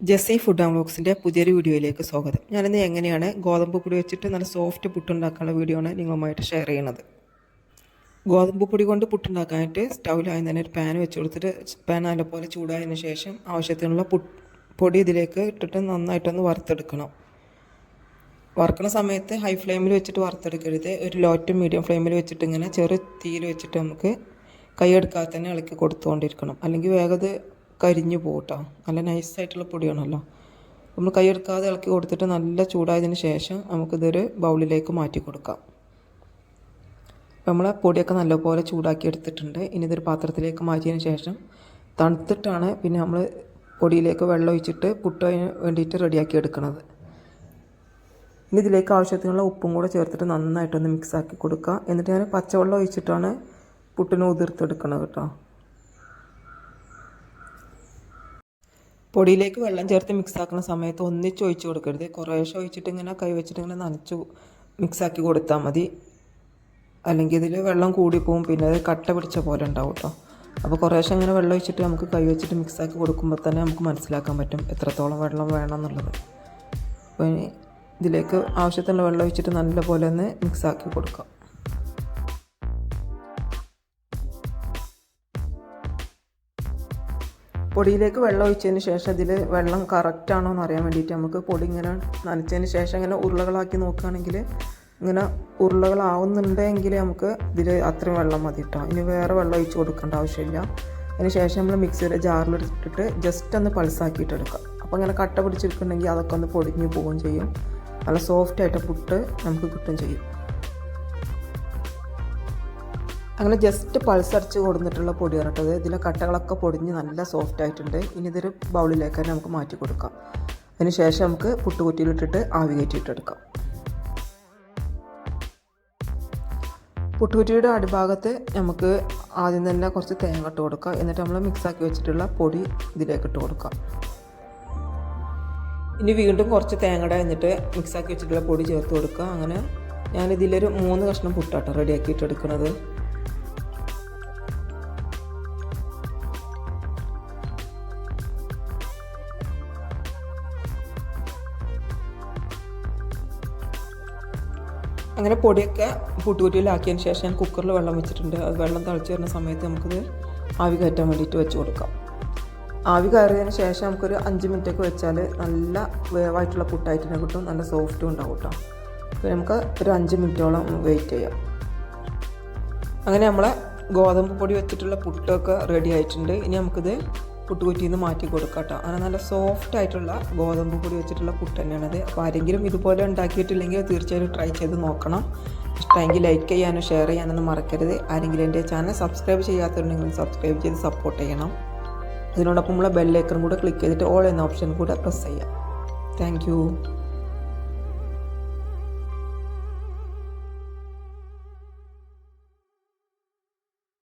Jessy food and വ്ളോഗ്സിന്റെ പുതിയൊരു വീഡിയോയിലേക്ക് സ്വാഗതം. ഞാനിന്ന് എങ്ങനെയാണ് ഗോതമ്പ് പൊടി വെച്ചിട്ട് നല്ല സോഫ്റ്റ് പുട്ടുണ്ടാക്കാനുള്ള വീഡിയോ ആണ് നിങ്ങളുമായിട്ട് ഷെയർ ചെയ്യുന്നത്. ഗോതമ്പ് പൊടി കൊണ്ട് പുട്ടുണ്ടാക്കാനായിട്ട് സ്റ്റൗവിലായി തന്നെ ഒരു പാൻ വെച്ച് കൊടുത്തിട്ട് പാൻ നല്ലപോലെ ചൂടായതിന് ശേഷം ആവശ്യത്തിനുള്ള പൊടി ഇതിലേക്ക് ഇട്ടിട്ട് നന്നായിട്ടൊന്ന് വറുത്തെടുക്കണം. വറുക്കുന്ന സമയത്ത് ഹൈ ഫ്ലെയിമിൽ വെച്ചിട്ട് വറുത്തെടുക്കരുത്. ഒരു ലോ മീഡിയം ഫ്ലെയിമിൽ വെച്ചിട്ട് ഇങ്ങനെ ചെറു തീയിൽ വെച്ചിട്ട് നമുക്ക് കൈയെടുക്കാതെ തന്നെ ഇളക്കി കൊടുത്തുകൊണ്ടിരിക്കണം. അല്ലെങ്കിൽ വേഗം കരിഞ്ഞു പോകട്ടോ നല്ല നൈസായിട്ടുള്ള പൊടിയാണല്ലോ. നമ്മൾ കൈയെടുക്കാതെ ഇളക്കി കൊടുത്തിട്ട് നല്ല ചൂടായതിന് ശേഷം നമുക്കിതൊരു ബൗളിലേക്ക് മാറ്റി കൊടുക്കാം. നമ്മൾ പൊടിയൊക്കെ നല്ലപോലെ ചൂടാക്കി എടുത്തിട്ടുണ്ട്. ഇനി ഇതൊരു പാത്രത്തിലേക്ക് മാറ്റിയതിന് ശേഷം തണുത്തിട്ടാണ് പിന്നെ നമ്മൾ പൊടിയിലേക്ക് വെള്ളം ഒഴിച്ചിട്ട് പുട്ടതിന് വേണ്ടിയിട്ട് റെഡിയാക്കി എടുക്കുന്നത് ഇനി ഇതിലേക്ക് ആവശ്യത്തിനുള്ള ഉപ്പും കൂടെ ചേർത്തിട്ട് നന്നായിട്ടൊന്ന് മിക്സാക്കി കൊടുക്കുക എന്നിട്ട് ഞാൻ പച്ചവെള്ളം ഒഴിച്ചിട്ടാണ് പുട്ടിന് ഉതിർത്തെടുക്കുന്നത് കേട്ടോ പൊടിയിലേക്ക് വെള്ളം ചേർത്ത് മിക്സ് ആക്കുന്ന സമയത്ത് ഒന്നിച്ച് ഒഴിച്ച് കൊടുക്കരുത്. കുറേശ്ശെ ഒഴിച്ചിട്ട് ഇങ്ങനെ കൈ വെച്ചിട്ട് ഇങ്ങനെ നനച്ച് മിക്സാക്കി കൊടുത്താൽ മതി. അല്ലെങ്കിൽ ഇതിൽ വെള്ളം കൂടിപ്പോവും. പിന്നെ അത് കട്ട പിടിച്ച പോലെ ഉണ്ടാവും കേട്ടോ അപ്പോൾ കുറേശ്ശെ ഇങ്ങനെ വെള്ളം ഒഴിച്ചിട്ട് നമുക്ക് കൈ വെച്ചിട്ട് മിക്സാക്കി കൊടുക്കുമ്പോൾ തന്നെ നമുക്ക് മനസ്സിലാക്കാൻ പറ്റും എത്രത്തോളം വെള്ളം വേണം എന്നുള്ളത്. അപ്പോൾ ഇതിലേക്ക് ആവശ്യത്തിനുള്ള വെള്ളം ഒഴിച്ചിട്ട് നല്ലപോലെ ഒന്ന് മിക്സ് ആക്കി കൊടുക്കാം. പൊടിയിലേക്ക് വെള്ളം ഒഴിച്ചതിന് ശേഷം ഇതിൽ വെള്ളം കറക്റ്റ് ആണോ എന്ന് അറിയാൻ വേണ്ടിയിട്ട് നമുക്ക് പൊടി ഇങ്ങനെ നനച്ചതിന് ശേഷം ഇങ്ങനെ ഉരുളകളാക്കി നോക്കുകയാണെങ്കിൽ ഇങ്ങനെ ഉരുളകളാവുന്നുണ്ടെങ്കിൽ നമുക്ക് ഇതിൽ അത്രയും വെള്ളം മതി കേട്ടോ ഇനി വേറെ വെള്ളം ഒഴിച്ച് കൊടുക്കേണ്ട ആവശ്യമില്ല. അതിന് ശേഷം നമ്മൾ മിക്സിയുടെ ജാറിലെടുത്തിട്ട് ജസ്റ്റ് ഒന്ന് പൾസാക്കിയിട്ട് എടുക്കുക അപ്പോൾ ഇങ്ങനെ കട്ട പിടിച്ചിരിക്കുന്നുണ്ടെങ്കിൽ അതൊക്കെ ഒന്ന് പൊടിഞ്ഞ് പോവുകയും ചെയ്യും. നല്ല സോഫ്റ്റായിട്ട് പുട്ട് നമുക്ക് കിട്ടുകയും ചെയ്യും. അങ്ങനെ ജസ്റ്റ് പൾസ് അടിച്ച് കൊടുത്തിട്ടുള്ള പൊടി ഇറട്ടത് ഇതിലെ കട്ടകളൊക്കെ പൊടിഞ്ഞ് നല്ല സോഫ്റ്റ് ആയിട്ടുണ്ട്. ഇനി ഇതൊരു ബൗളിലേക്ക് തന്നെ നമുക്ക് മാറ്റി കൊടുക്കാം. അതിന് ശേഷം നമുക്ക് പുട്ടുകുറ്റിയിലിട്ടിട്ട് ആവി കയറ്റിയിട്ടെടുക്കാം പുട്ടുകുറ്റിയുടെ അടിഭാഗത്ത് നമുക്ക് ആദ്യം തന്നെ കുറച്ച് തേങ്ങ ഇട്ട് കൊടുക്കുക എന്നിട്ട് നമ്മൾ മിക്സാക്കി വെച്ചിട്ടുള്ള പൊടി ഇതിലേക്ക് ഇട്ട് കൊടുക്കാം. ഇനി വീണ്ടും കുറച്ച് തേങ്ങയുടെ എന്നിട്ട് മിക്സാക്കി വെച്ചിട്ടുള്ള പൊടി ചേർത്ത് കൊടുക്കുക അങ്ങനെ ഞാനിതിലൊരു മൂന്ന് കഷ്ണം പുട്ടാട്ടോ റെഡിയാക്കിയിട്ട് എടുക്കുന്നത്. അങ്ങനെ പൊടിയൊക്കെ പുട്ടുകുറ്റിയിലാക്കിയതിന് ശേഷം ഞാൻ കുക്കറിൽ വെള്ളം വെച്ചിട്ടുണ്ട്. അത് വെള്ളം തിളച്ച് വരുന്ന സമയത്ത് നമുക്കിത് ആവി കയറ്റാൻ വേണ്ടിയിട്ട് വെച്ച് കൊടുക്കാം. ആവി കയറിയതിന് ശേഷം നമുക്കൊരു അഞ്ച് മിനിറ്റൊക്കെ വെച്ചാൽ നല്ല വേവായിട്ടുള്ള പുട്ടായിട്ട് തന്നെ കിട്ടും. നല്ല സോഫ്റ്റും ഉണ്ടാവും കേട്ടോ. നമുക്ക് ഒരു അഞ്ച് മിനിറ്റോളം വെയിറ്റ് ചെയ്യാം. അങ്ങനെ നമ്മളെ ഗോതമ്പ് പൊടി വെച്ചിട്ടുള്ള പുട്ടൊക്കെ റെഡി ആയിട്ടുണ്ട്. ഇനി നമുക്കിത് പുട്ടുകുറ്റിയിൽ നിന്ന് മാറ്റി കൊടുക്കാം കേട്ടോ. അങ്ങനെ നല്ല സോഫ്റ്റ് ആയിട്ടുള്ള ഗോതമ്പ് പൊടി വെച്ചിട്ടുള്ള പുട്ട് തന്നെയാണത്. അപ്പോൾ ആരെങ്കിലും ഇതുപോലെ ഉണ്ടാക്കിയിട്ടില്ലെങ്കിൽ തീർച്ചയായിട്ടും ട്രൈ ചെയ്ത് നോക്കണം. ഇഷ്ടമെങ്കിൽ ലൈക്ക് ചെയ്യാനും ഷെയർ ചെയ്യാനൊന്നും മറക്കരുത്. ആരെങ്കിലും എന്റെ ചാനൽ സബ്സ്ക്രൈബ് ചെയ്യാത്തവരുണ്ടെങ്കിൽ സബ്സ്ക്രൈബ് ചെയ്ത് സപ്പോർട്ട് ചെയ്യണം. അതിനോടൊപ്പം ഉള്ള ബെല്ലൈക്കൺ കൂടെ ക്ലിക്ക് ചെയ്തിട്ട് ഓൾ എന്ന ഓപ്ഷൻ കൂടെ പ്രസ് ചെയ്യാം താങ്ക്